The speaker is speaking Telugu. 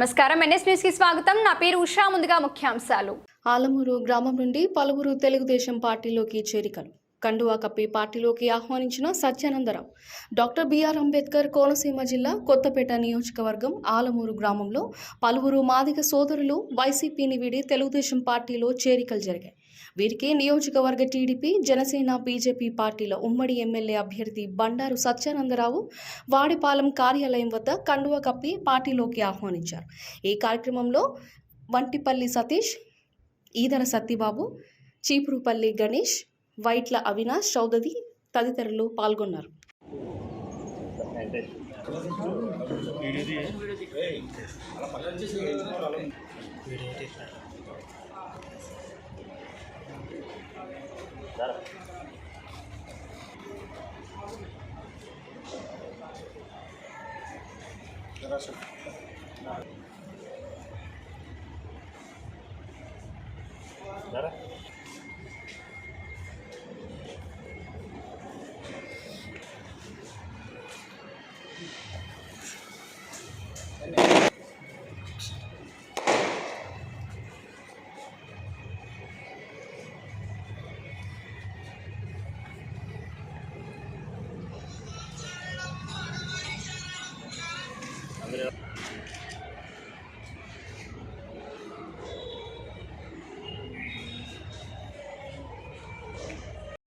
నమస్కారం. ఎన్ఎస్ న్యూస్కి స్వాగతం. నా పేరు ఉషా. ముందుగా ముఖ్యాంశాలు. ఆలమూరు గ్రామం నుండి పలువురు తెలుగుదేశం పార్టీలోకి చేరికలు. కండువా కప్పి పార్టీలోకి ఆహ్వానించిన Satyanandarao doctor B R Ambedkar Konaseema జిల్లా కొత్తపేట నియోజకవర్గం ఆలమూరు గ్రామంలో పలువురు మాదిక సోదరులు వైసీపీని వీడి తెలుగుదేశం పార్టీలో చేరికలు జరిగాయి. వీరికి నియోజకవర్గ టీడీపీ జనసేన బీజేపీ పార్టీల ఉమ్మడి ఎమ్మెల్యే అభ్యర్థి బండారు సత్యానందరావు వాడిపాలెం కార్యాలయం వద్ద కండువ కప్పి పార్టీలోకి ఆహ్వానించారు. ఈ కార్యక్రమంలో వంటిపల్లి సతీష్ ఈదర సత్తిబాబు చీపురుపల్లి గణేష్ వైట్ల అవినాష్ చౌదరి తదితరులు పాల్గొన్నారు. 来。这个是。来。Yeah.